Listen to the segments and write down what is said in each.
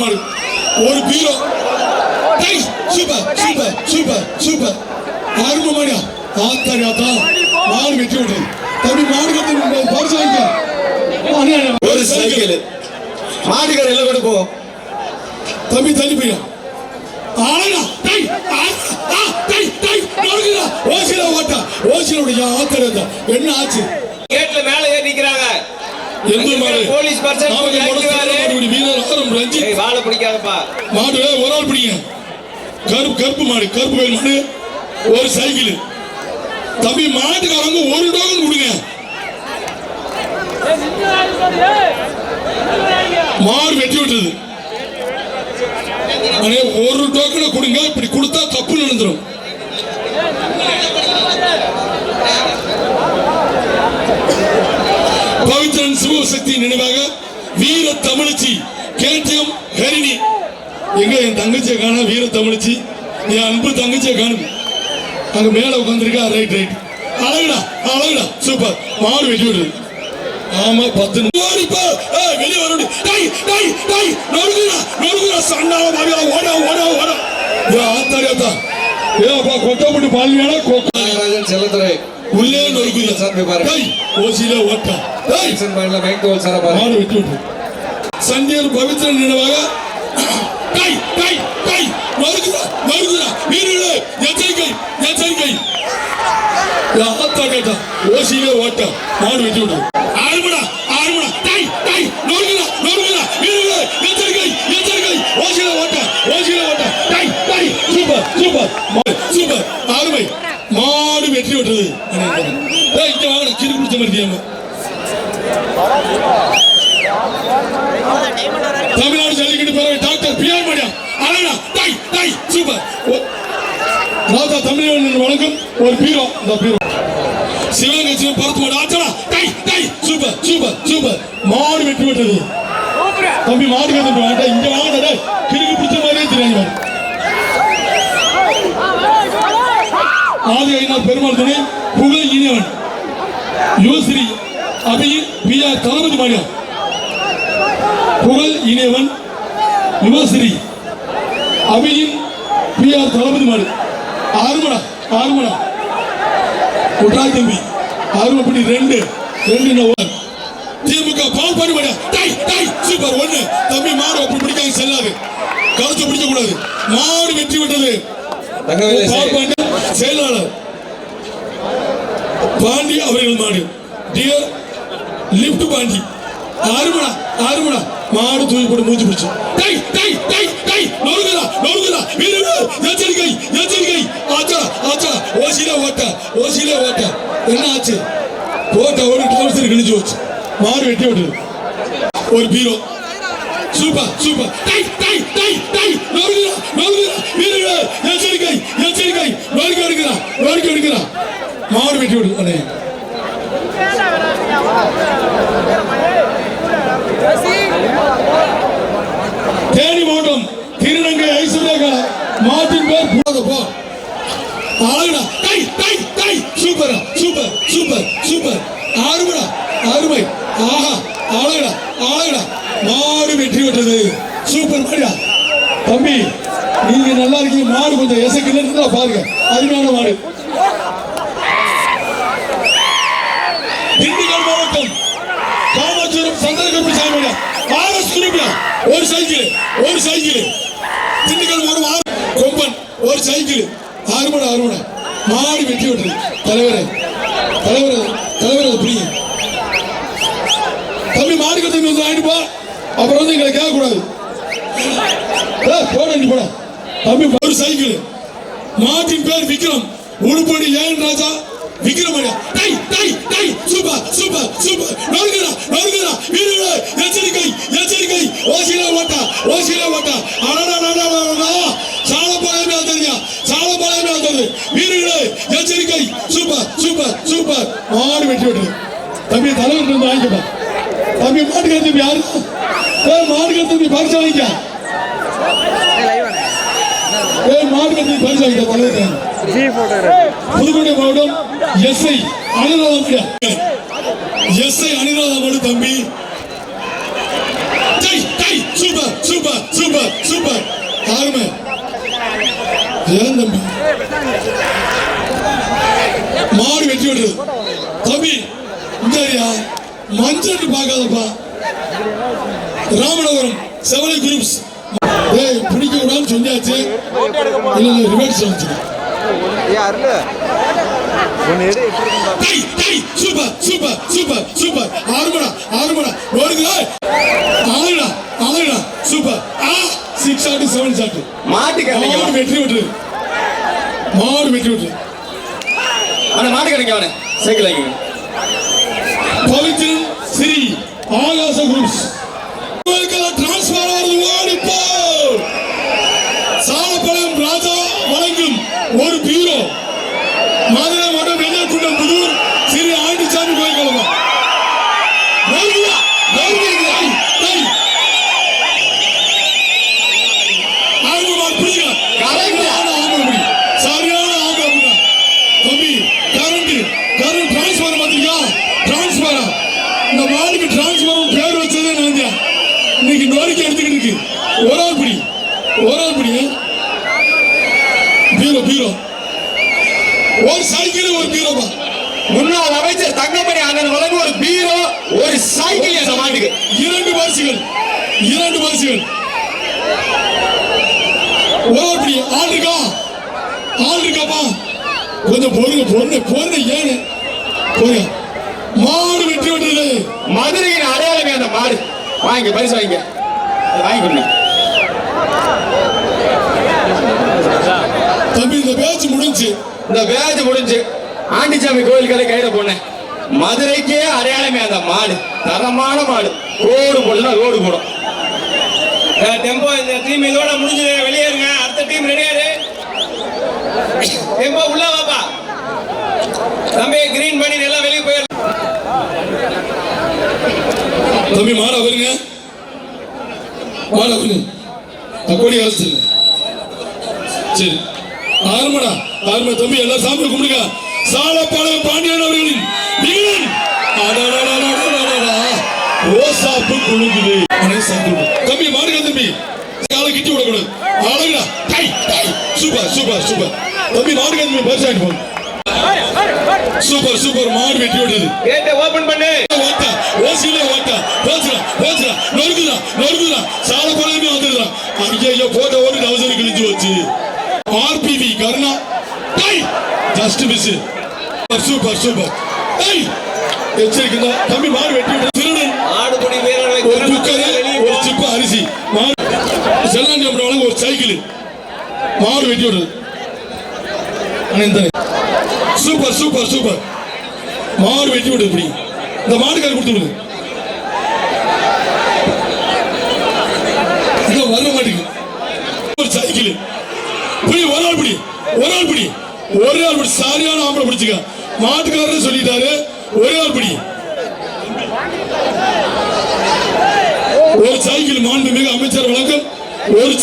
மாடு ஒரு பீரோ super super super super ஆறும மாடியா ஆத்தாடி ஆத்தா மாடு வெட்டி விடுறது தம்பி மாடு கட்டு பரிசு வாங்கிக்க ஒரு சைக்கிள் மாடுகள் எல்லாம் கூட போகும் தம்பி தள்ளி போயா ஆனா டேய் ஆ, டேய் டேய் நொறுக்குடா ஓசில ஓட்டா ஓசில ஓடியா ஆத்தாடி ஆத்தா என்ன ஆச்சு கேட்ல மேல ஏறி நிக்கிறாங்க. எந்த மாடு? போலீஸ் பர்சன் ஆரம் ரஞ்சித் வாழை பிடிக்காதப்பா. மாடு ஒரு ஆள் பிடிங்க. கருப்பு கருப்பு மாடு கருப்பு மாடு ஒரு சைக்கிள். தம்பி மாட்டுக்காரங்க ஒரு டோக்கன் கொடுங்க. மாடு வெட்டி விட்டது. ஒரு டோக்கனை கொடுங்க. இப்படி கொடுத்தா தப்பு நடந்துரும். பவித்ரன் சிவசக்தி நினைவாக வீர தமிழச்சி. கேட்டியம் ஹரிணி எங்க என் தங்கச்சியை காண வீர தமிழச்சி? என் அன்பு தங்கச்சியை காணும். அங்க மேல உட்காந்துருக்கா ரைட் ரைட் அழகுடா அழகுடா. சூப்பர். மாடு வெட்டி விடுது ஆமா பத்து வெளிய அப்பா கொட்டப்பட்டு பாலியாடா கொக்கா ராஜன் செல்லத்துறை. உள்ளே நொறுக்குதா. சாமி பாரு. டேய் ஓசில ஓட்டா. மேக் தோல் சார பாரு. மாடு வெட்டி விட்டு சந்தியர் பவித்ரன் நினைவாக டை டை டை நொறுக்குதா நொறுக்குதா வீரர்களே எச்சரிக்கை எச்சரிக்கை ஆத்தா கேட்டா ஓசியிலே ஓட்டா மாடு வெட்டி விட்டு ஆறுமடா ஆறுமடா டை டை நொறுக்குதா நொறுக்குதா வீரர்களே எச்சரிக்கை எச்சரிக்கை ஓசியிலே ஓட்டா ஓசியிலே ஓட்டா டை டை சூப்பர் சூப்பர் மாடு, சூப்பர் அருமை மாடு வெற்றி விட்டது டேய் இங்க வாங்க கிரி குடிச்ச மாதிரி தெரியாம தமிழ்நாடு ஜல்லிக்கட்டு பேரவை டாக்டர் பிஆர் மணியா அழகா டை டை ராஜா தமிழ்நாடு வணக்கம். ஒரு பீரோ இந்த பீரோ. சிவகங்கை சிவன் பரத்து மாடு ஆச்சடா டை டை சூப்பர் சூப்பர் சூப்பர். மாடு வெட்டி விட்டது. தம்பி மாடு கட்டு வாங்க இங்க வாங்க டேய். கிறுக்கு பிடிச்ச மாதிரியே தெரியாங்க ஆதி ஐநா பெருமாள் துணை புகழ் இனியவன். யோசிரி அபியில் பி ஆர் தளபதி மாடியா புகழ் இனியவன் யுவஸ்ரீ அபியின் பி ஆர் தளபதி மாடு. ஆறுமடா ஆறுமடா குட்ராய் தம்பி ஆறுமப்படி ரெண்டு ரெண்டு நவர் திமுக பால் பாடி மாடியா டை டை சூப்பர் ஒண்ணு தம்பி மாடு அப்படி பிடிக்காங்க செல்லாது. கருத்து பிடிக்க கூடாது மாடு வெற்றி விட்டது செயலாளர். பாண்டி அவர்கள் மாடு. Dear lift Pandi. ஆறுமடா ஆறுமடா மாடு தூக்கி போட்டு மூஞ்சி பிடிச்சு டை டை டை டை நொறுங்கடா நொறுங்கடா வீரர்களே எச்சரிக்கை எச்சரிக்கை ஆச்சா ஆச்சா ஓசிலே ஓட்ட ஓசிலே ஓட்ட என்ன ஆச்சு போட்ட ஒரு டவுசர் கிழிஞ்சு போச்சு மாடு வெட்டி விட்டு ஒரு பீரோ சூப்பர் சூப்பர் டை டை டை டை நொறுங்கடா நொறுங்கடா வீரர்களே எச்சரிக்கை எச்சரிக்கை நொறுக்கி எடுக்கிறா நொறுக்கி எடுக்கிறா மாடு வெட்டி விடுது அண்ணே தேனி மாவட்டம் திருநங்கை ஐஸ்வர்யா மாட்டின் பேர் போதப்போ அழகுடா. டை டை tie. Super super super super. அருமைடா. அருமை. ஆஹா. அழகுடா. அழகுடா. மாடு வெற்றி பெற்றது. சூப்பர் மாடியா தம்பி நீங்க நல்லா இருக்கீங்க. மாடு கொஞ்சம் எசைக்கல பாருங்க. அருமையான மாடு. திண்டுக்கல் மாவட்டம். காமச்சூரம் சந்திரகம்பி சாமியா ஆர்எஸ் குருபியா ஒரு சைக்கிள். ஒரு சைக்கிள். திண்டுக்கல் மாவட்டம் ஆறு கொம்பன் ஒரு சைக்கிள். ஆறு மணி ஆறு மணி மாடு வெட்டி விட்டுரு தலைவரே தலைவர் தலைவர் அதை பிடிங்க. தம்பி மாடு கட்டி வந்து வாங்கிட்டு போ. அப்புறம் வந்து எங்களை கேட்கக்கூடாது. கூடாது போட தம்பி ஒரு சைக்கிள். மாட்டின் பேர் விக்ரம். உடுப்படி ஏன் ராஜா? விக்ரம் டை டை டை சூப்பர் சூப்பர் சூப்பர். நொறுங்குடா நொறுங்குடா வீரர்களே எச்சரிக்கை எச்சரிக்கை. ஓசிலா ஓட்டா ஓசிலா ஓட்டா. அடடா. அடடா அடடா சால பழமே வந்ததுங்க சால பழமே வந்தது வீரர்களே சூப்பர் சூப்பர் சூப்பர். மாடு வெட்டி விட்டுரு தம்பி தலைவர் வந்து வாங்கிக்கப்பா தம்பி மாடு கருத்து யாரு? மாடு கருத்து பரிசு வாங்கிக்க. மாடு கருத்து பரிசு வாங்கிக்க தலைவர் புதுக்கோட்டை மாவட்டம் எஸ்ஐ அனுராதம் எஸ்ஐ அனுராதம் தம்பி. சூப்பர் சூப்பர் சூப்பர் ஆறுமை ஏன் தம்பி மாடு வெட்டி விடுறது தம்பி இங்கயா மஞ்சள் பார்க்காதப்பா. ராமநாதபுரம் செவலை குரூப்ஸ் ஏய் பிடிக்க கூடாதுன்னு சொன்னாச்சு இல்ல ரிவர்ஸ் வந்துச்சு சூப்பர் சூப்பர் சூப்பர் சூப்பர் ஆறுமடா ஆறுமடா ஓடுங்களா ஆளுடா ஆளுடா super six shot seven shot மாட்டுக்கறீங்க மாடு வெற்றி விட்டுரு மாடு வெற்றி விட்டுரு அவனை மாட்டுக்கறீங்க அவனை சைக்கிள் வைங்க பவித்ரன் ஸ்ரீ ஆகாச குரூப்ஸ் டிரான்ஸ்பர் ஆகிறது ஓடிப்போ சாலப்பழம் ராஜா வழங்கும் ஒரு பீரோ மதுரை மடம் வெள்ளக்குண்டம் புதூர் ஸ்ரீ ஆண்டிச்சாமி கோயில் கிழமை நெருங்குதா? நெருங்குது. ஐய், ஐய். ஆம்பளை மாடு பிடிச்சுக்க. சரியான ஆம்பளை பிடி. சரியான ஆம்பளை பிடி. தம்பி கரண்ட் கரண்ட் டிரான்ஸ்ஃபார் பாத்தீங்களா டிரான்ஸ்ஃபாரா இந்த மாடுக்கு டிரான்ஸ்ஃபார் பேர் வச்சதே நான் தான் இன்னைக்கு நோரிக்கை எடுத்துக்கிட்டு இருக்கு ஒரு ஆள் பிடி ஒரு ஆள் பிடி பீரோ பீரோ ஒரு சைக்கிள் ஒரு பீரோப்பா முன்னாள் அமைச்சர் தங்கமணி அண்ணன் வழங்க ஒரு பீரோ ஒரு சைக்கிள் அந்த மாட்டுக்கு பரிசுகள் இரண்டு பரிசுகள் ஒரு ஆள் பிடி ஆள் இருக்கா ஆள் இருக்காப்பா கொஞ்சம் பொறுங்க பொறுங்க பொறுங்க ஏன்னு போங்க மாடு வெற்றி விட்டது மதுரையின் அடையாளமே அந்த மாடு. வாங்க பரிசு வாங்க வாங்கி கொடுங்க. தம்பி இந்த பேச்சு முடிஞ்சு. இந்த பேஜ் முடிஞ்சு ஆண்டிச்சாமி கோயில் கடை கையில போனேன். மதுரைக்கே அடையாளமே அந்த மாடு. தரமான மாடு. ரோடு போடலாம் ரோடு போடும். டெம்போ இந்த டீம் இதோட முடிஞ்சது. வெளியேறுங்க அடுத்த டீம் ரெடியாரு டெம்போ உள்ள வாப்பா. தம்பி கிரீன் பண்ணி எல்லாம் வெளியே போயிரு. தம்பி மாற வருங்க. மாற வருங்க. தக்கோடி அரசு சரி. ஆறுமடா ஆறும தம்பி எல்லாம் சாமி கும்பிடுங்க. சாலப்பாளையம் பாண்டியன் அவர்களின் ரோசாப்பு குழுங்குது அவனே சாப்பிடு. தம்பி மாடுங்க தம்பி. காலை கிட்டி விடக்கூடாது. அழகுடா டை டை சூப்பர் சூப்பர் சூப்பர். தம்பி மாடுங்க தம்பி. பரிசாட்டு போங்க. Super super. மாடு வெட்டி விடுது கேட்டை ஓபன் பண்ணு. ஓட்ட ஓசியிலே ஓட்ட. பேசுறா பேசுறா நொறுக்குதா நொறுக்குதா சால பழமே வந்துடுறா. ஐயோ போட்ட ஒரு டவுசர் கிழிஞ்சு வச்சு ஆர்பிவி கருணா. டை ஜஸ்ட் மிஸ் சூப்பர் சூப்பர். டை எச்சரிக்கை தம்பி மாடு வெட்டி விட்டு திருடன் ஆடுபடி வீரர்களை ஒரு குக்கர் ஒரு சிப்பு அரிசி மாடு செல்லாண்டி அப்படி வழங்க ஒரு சைக்கிள். மாடு வெட்டி விடுறது. Super super super. மாடு வெட்டி விடு இப்படி. இந்த மாடுக்கார கொடுத்து விடுங்க இதோ வர மாட்டேங்குது ஒரு சைக்கிள். புரிய ஒரு ஆள் பிடி ஒரு ஆள் பிடி. ஒரே ஆள் பிடி. சரியான ஆம்பளை பிடிச்சிக்க. மாட்டுக்காரரே சொல்லிட்டாரு. ஒரே ஆள் பிடி.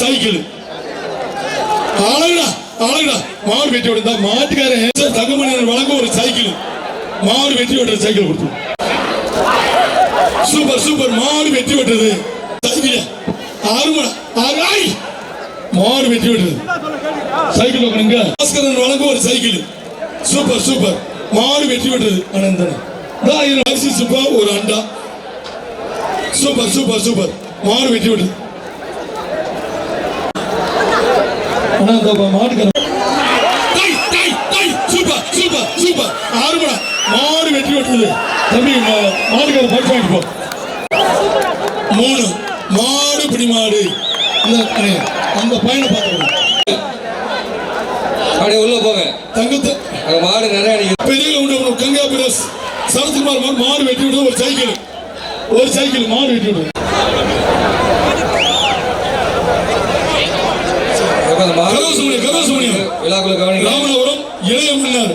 சைக்கிள். அழகா அழகா மாவர் வெற்றியோட தான் மாட்டுக்காரன் தகுமணியர் வழங்க ஒரு சைக்கிள். மாவர் வெற்றியோட சைக்கிள் கொடுத்து. Super super. மாடு வெற்றி விட்டது. சைக்கிள். ஆறுமடா ஆறு மாடு வெற்றி விட்டது. சைக்கிள் ஓப்பனுங்க பாஸ்கரன் வழங்க ஒரு சைக்கிள். Super super. மாடு வெற்றி விட்டது அனந்தன். ஒரு அண்டா. Super super super. மாடு வெற்றி விட்டது. ஆனா இந்த மாட்டுக்கார டை சூப்பர் சூப்பர் மாடு வெட்டி விட்டது தம்பி மா- பரிசு வாங்கிட்டு மூணு மாடு பிடி மாடு அந்த பையனை பார்த்து அப்படியே உள்ள போங்க தங்கத்தை மாடு நிறைய பெரிய உண்டு கங்கா பிரஸ் சரத்குமார் மாடு வெட்டி விடுறது ஒரு சைக்கிள் ஒரு சைக்கிள் மாடு வெட்டி விடுறது கருவசுமணி கருவசுமணி விழாக்குள் கவனி ராமநாதபுரம் இளைய மன்னர்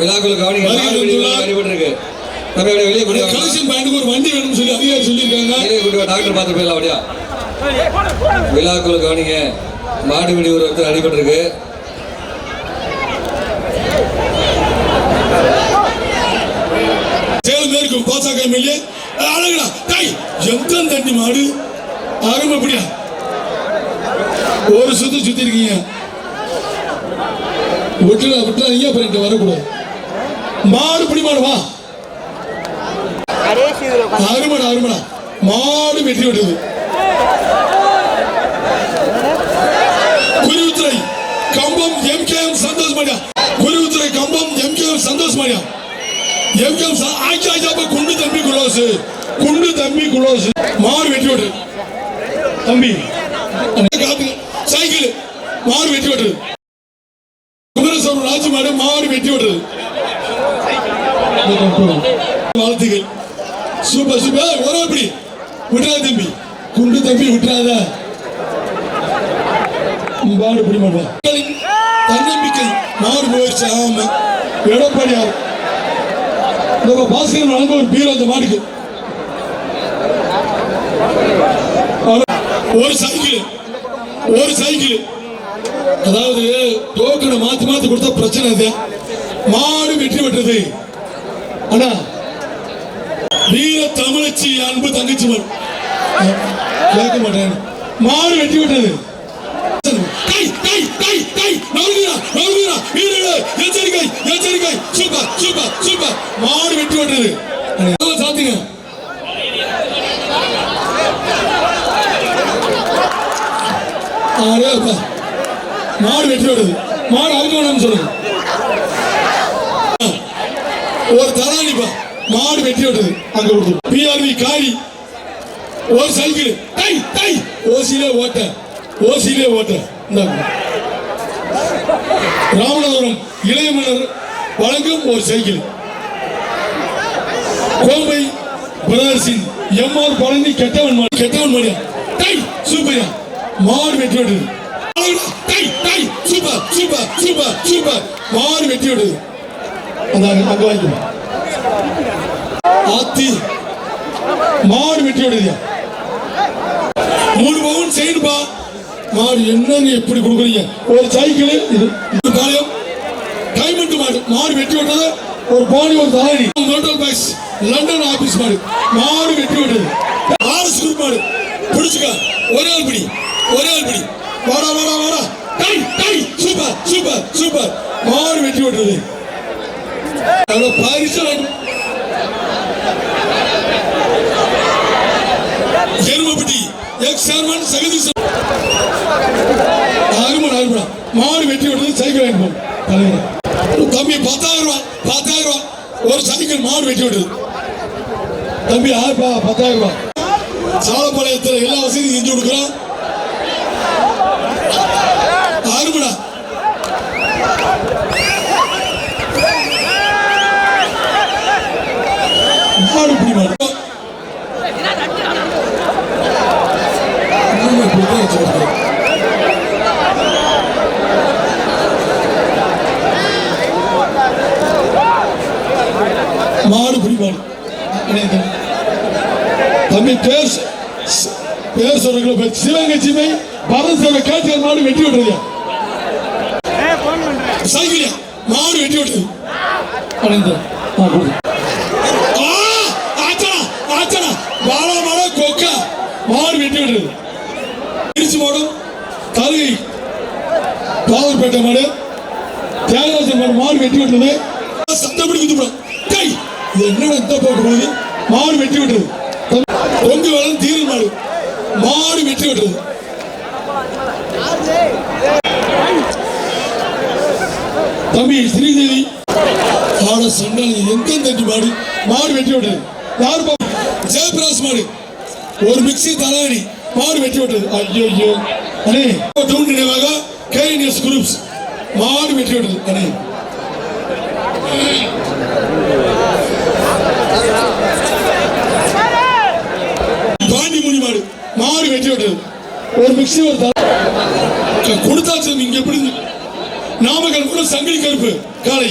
விழாக்குள் கவனி அடிபட்டிருக்கு கலெக்ஷன் பாயிண்ட் ஒரு வண்டி வேணும்னு சொல்லி அதிகாரி சொல்லியிருக்காங்க. டாக்டர் பார்த்து போயிடலாம் அப்படியா? விழாக்குள்ள கவனிங்க. மாடு வெடி ஒரு ஒருத்தர் அடிபட்டிருக்கு. சேலம் மேற்கு பாசக எம்எல்ஏ. அழகுடா தாய் தண்ணி மாடு? ஆகும் அப்படியா? ஒரு சுத்து சுத்தி இருக்கீங்க. விட்டுல விட்டுறாதீங்க அப்புறம் இங்க வரக்கூடாது. மாடு பிடி மாடு வா. அருமடா அருமடா. மாடு வெற்றி விட்டது குருவுத்துறை கம்பம் எம்கேஎம் சந்தோஷ் மாடியா. குருவுத்துறை கம்பம் எம்கேஎம் சந்தோஷ் மாடியா. எம்கேஎம் ஆச்சா ஆச்சா குண்டு தம்பி குலோஸ் குண்டு தம்பி குலோஸ் மாடு வெற்றி விட்டது தம்பி சைக்கிள் மாறு வெட்டி விட்டது குமரேஸ்வரம் ராஜு மாடு மாடு வெற்றி விட்டது வாழ்த்துக்கள். Super super. ஒரு அப்படி. விட்டுறாத தம்பி. குண்டு தம்பி விட்டுறாத. மாடு பிடி மாட்டான் தன்னம்பிக்கை. மாடு போயிடுச்சு ஆமா. எடப்பாடியார். நம்ம பாஸ்கர் வழங்க ஒரு பீரோ அந்த மாடுக்கு ஒரு சைக்கிள். ஒரு சைக்கிள் அதாவது டோக்கனை மாத்தி மாத்தி கொடுத்தா பிரச்சனை அது மாடு வெற்றி பெற்றது. அண்ணா வீர தமிழச்சி அன்பு தங்கச்சி கேட்க மாட்டேன். மாடு வெட்டி விட்டது கை கை கை கை நவீனா நவீனா வீரர்களே எச்சரிக்கை எச்சரிக்கை. Super super super. மாடு வெட்டி விட்டது நல்லா சாத்துங்க. அரே மாடு வெட்டி வருது மாடு அவுக்க சொல்லுங்க ஒரு தலானிப்பா மாடு வெட்டி வருது அங்க கொடுத்து பிஆர்வி காரி ஒரு சைக்கிள். Tie tie. ஓசிலே ஓட்ட. ஓசிலே ஓட்ட. ராமநாதபுரம் இளைய மன்னர் வழங்கும் ஒரு சைக்கிள். கோம்பை பிரதர்சின் எம்ஆர் பழனி கெட்டவன் கெட்டவன் மணியா டை சூப்பரியா மாடு வெட்டி விடுது. சூப்பர் சூப்பர் சூப்பர் சூப்பர் மாடு வெட்டி விடுது. அதாங்க அங்க வாங்கிக்கணும் ஆத்தி மாடு வெட்டி விடுதியா மூணு பவுன் செய்யணுப்பா மாடு என்னன்னு எப்படி கொடுக்குறீங்க? ஒரு சைக்கிள் இது. இது பாளையம். டைமண்ட் மாடு. மாடு வெட்டி விட்டது. ஒரு பாடி ஒரு Dharani motor bikes London office மாடு. மாடு வெட்டி விட்டது ஆர்எஸ் குரூப் மாடு. பிடிச்சுக்க. ஒரே ஆள் பிடி. ஒரே ஆள் பிடி. வாடா வாடா வாடா. டை டை சூப்பர் சூப்பர் சூப்பர். மாடு வெட்டி விட்டது அவ்வளோ பாரிசு எருமப்பட்டி எக்ஸ் சேர்மன் சகதீஷ் அருமன் அருமன் மாடு வெட்டி விட்டது சைக்கிள் வாங்கிப்போம் தலைவர். தம்பி பத்தாயிரம் ரூபா பத்தாயிரம் ரூபா. ஒரு சைக்கிள் மாடு வெட்டி விடுது தம்பி ஆறுபா பத்தாயிரம் ரூபா. சாலப்பாளையத்தில் எல்லா வசதியும் செஞ்சு கொடுக்குறோம் ஆறுமடா மாடு இப்படி மாடு மாடு தம்பி பேர் பேர் சொல்றீங்களா? பரத் கேட்டு மாடு வெட்டி விட்டுறதுயா சைக்கிளியா? மாடு வெட்டி கொடு. ஆ, ஆச்சனா, ஆச்சனா. வாழா மர கொக்கா. மாடு வெட்டி விடுறது திருச்சி மாடும் கருகை பாவூர்பேட்டை மாடு. தியாகராஜன் மாடு மாடு வெட்டி விட்டது சந்தப்படி குத்துப்படும். கை என்னடா இந்த போட்டு போகுது? மாடு வெட்டி விட்டது பொங்கு வேலம் தீரல் மாடு. மாடு வெட்டி விட்டது தம்பி ஸ்ரீதேவி ஆட சண்டாளி எந்த தட்டி மாடு மாடு வெட்டி விட்டது யார் பா ஜெயபிராஸ் மாடு. ஒரு மிக்சி தலைவணி மாடு வெட்டி விட்டது ஐயோ ஐயோ அண்ணே டவுன் நினைவாக கேஎன்எஸ் குரூப்ஸ் மாடு வெட்டி விட்டது அண்ணே. பாண்டிமுனி மாடு மாடு வெட்டி விட்டது ஒரு மிக்ஸி ஒரு கொடுத்தாச்சு நீங்க எப்படி நாமக்கல் கூட சங்கிலி கருப்பு காலை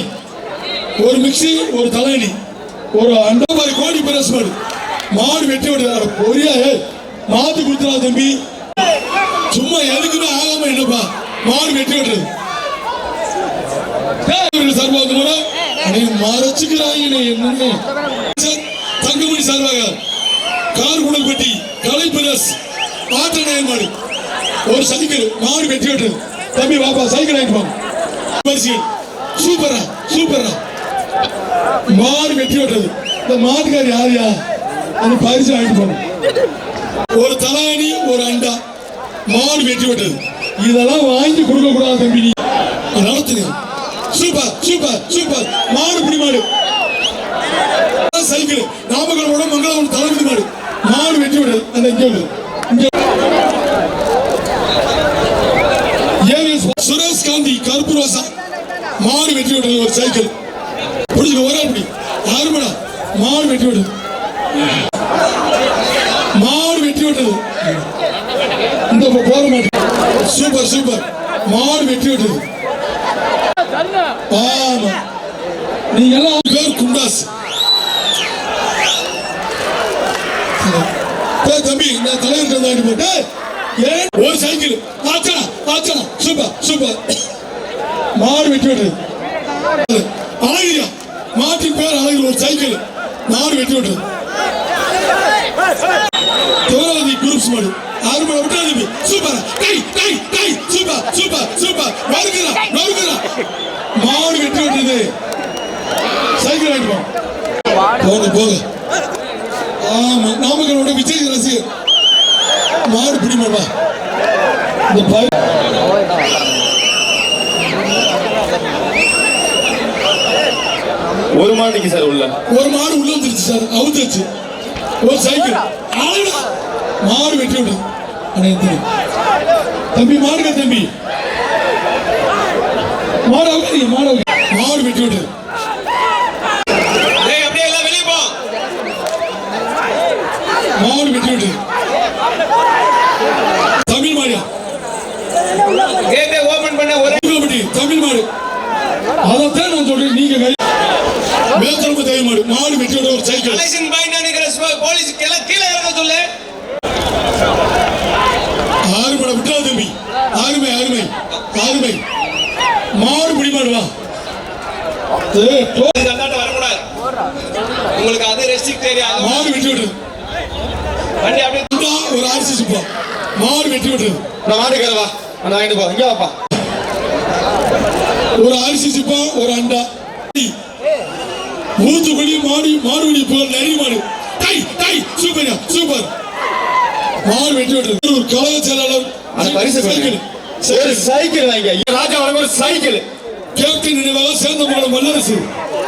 ஒரு மிக்ஸி ஒரு தலையணி ஒரு அண்டபாரி கோடி பிரஸ் மாடு. மாடு வெட்டி விடுறாரு பொரியா மாத்து கொடுத்துடா தம்பி. சும்மா எதுக்குன்னு ஆகாம என்னப்பா? மாடு வெட்டி விடுறது சார்பாக முறை மறைச்சுக்கிறாங்க என்னன்னு தங்கமணி சார்பாக கார் குணல்பட்டி கலை பிரஸ். ஆட்ட மாடு ஒரு சைக்கிள் மாடு வெற்றி விட்டது தம்பி வாப்பா சைக்கிள் வாங்கிட்டு வாங்க. பரிசு சூப்பரா சூப்பரா மாடு வெற்றி விட்டது இந்த மாட்டுக்கார் யாரியா அந்த பரிசு வாங்கிட்டு போங்க. ஒரு தலாணி ஒரு அண்டா. மாடு வெற்றி விட்டது இதெல்லாம் வாங்கி கொடுக்க கூடாது தம்பி நீ. நடத்துங்க. Super super super. மாடு புடி மாடு. சைக்கிள். நாமக்கலோட மங்களம் தளபதி மாடு. மாடு வெற்றி விடுது அந்த இங்கே விடுது சுரேஷ் காந்தி கருப்பு ரோசா மாடு வெற்றி விடுறது ஒரு சைக்கிள். பிடிச்சிக்க ஒரே அப்படி ஆறுமடா மாடு வெற்றி விடுது மாடு வெற்றி விட்டது இந்த போக மாட்டேன். Super super. மாடு வெற்றி விட்டது ஆமா. நீங்க எல்லாம் பேர் குண்டாஸ். தம்பி நான் தலைவர் கந்தாண்டி போட்டு ஏன் ஒரு சைக்கிள் ஆச்சனா ஆச்சனா சூப்பர் சூப்பர். மாடு வெட்டி விட்டது அழகியா மாட்டின் பேர் அழகிரி ஒரு சைக்கிள் மாடு வெட்டி விட்டது தேவராதி குரூப்ஸ் மாடு. ஆறு மணி விட்டாது சூப்பர். டை டை டை சூப்பர் சூப்பர் சூப்பர். வருகிறா வருகிறா மாடு வெட்டி விட்டுறது சைக்கிள் வாங்கிட்டு போங்க போங்க. ஆமா நாமக்கலோட விஜய் ரசிகர் மாடு பிடி மாடா இந்த பய ஒரு மாடிக்கு சார் உள்ள. ஒரு மாடு உள்ள வந்துருச்சு சார் அவுத்துருச்சு. ஒரு சைக்கிள். மாடு வெட்டி விடு தம்பி. மாடுங்க தம்பி? மாடு அவுக்காதீங்க மாடு அவுக்க மாடு வெட்டி விடு டேய் அப்படியே எல்லாம் வெளியே போ மாடு வெட்டி விடு தமிழ் மாடியா கேட்டை ஓபன் பண்ண ஒரே கபடி தமிழ் மாடு அதைத்தான் நான் சொல்றேன் நீங்க கை மேத்தரம்பு தேவை மாடு மாடு வெட்டி விட ஒரு சைக்கிள் கலெக்ஷன் பாயிண்ட் நினைக்கிற போலீஸ் எல்லாம் கீழே இறங்க சொல்லு ஆறு மணி விட்டா தம்பி ஆறுமை ஆறுமை ஆறுமை மாடு பிடி மாடுவா ஏய், போ. இந்த அந்தாட்ட வரக்கூடாது உங்களுக்கு அது ரெஸ்ட்ரிக்ட் ஏரியா மாடு வெட்டி விடுறது வண்டி அப்படியே இந்தா ஒரு ஆர்சி சுப்பா மாடு வெட்டி விடுறது நான் மாட்டுக்கு வா. நான் வாங்கிட்டு போ. இங்க வாப்பா. ஒரு அரிசி சிப்பா ஒரு அண்டா. ஊத்துக்குழி மாடு மாடுவழி போல் நரி மாடு. டை டை சூப்பர் சூப்பர். மாடு வெட்டி விடுறது ஒரு கழக செயலாளர் அந்த பரிசு சைக்கிள். ஒரு சைக்கிள் வாங்க ராஜா வழங்க ஒரு சைக்கிள். கேப்டன் நினைவாக சேர்ந்த வல்லரசு.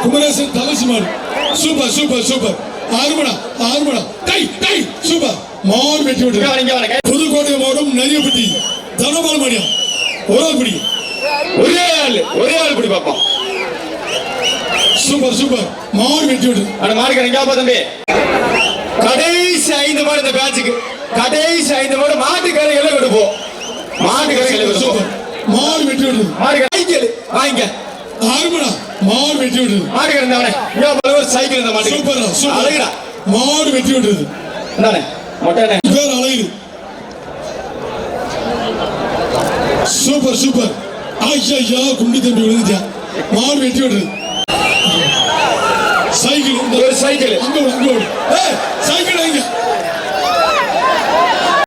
குமரேசன் தவசி மாடு. Super super super. ஆறுமடா ஆறுமடா டை டை சூப்பர். மாடு வெட்டி இங்க விடுறது வா, இங்க வா, கை- புதுக்கோட்டை மாவட்டம் நரியப்பட்டி தனபால மாடியா ஒரு ஆள் பிடி. ஒரே ஆள் ஒரே ஆள் பிடி பாப்போம் சூப்பர் சூப்பர். மாடு வெட்டி விடுறது அந்த மாடுக்கு எங்க வாப்பா தம்பி. கடைசி ஐந்து மாடு இந்த பேட்சுக்கு கடைசி ஐந்து மாடு மாட்டுக்கார எல்லாம் கொடுப்போம் மாட்டுக்கார சூப்பர். மாடு வெட்டி விடுறது மாடு சைக்கிள் வாங்க ஆறுமடா மாடு வெட்டி விடுறது மாட்டுக்கார இருந்தவனே இங்க வா, ஒரு சைக்கிள் இந்த மாட்டுக்கு. சூப்பரா சூப்பர். அழகுடா. மாடு வெட்டி விடுறது இந்தானே மொட்டை பேர் அழகு சூப்பர் சூப்பர். ஐயா குண்டி தம்பி விழுந்துட்டியா மாடு வெட்டி விடுறது சைக்கிள் இந்த ஒரு சைக்கிள். அங்க அங்க சைக்கிள் எங்க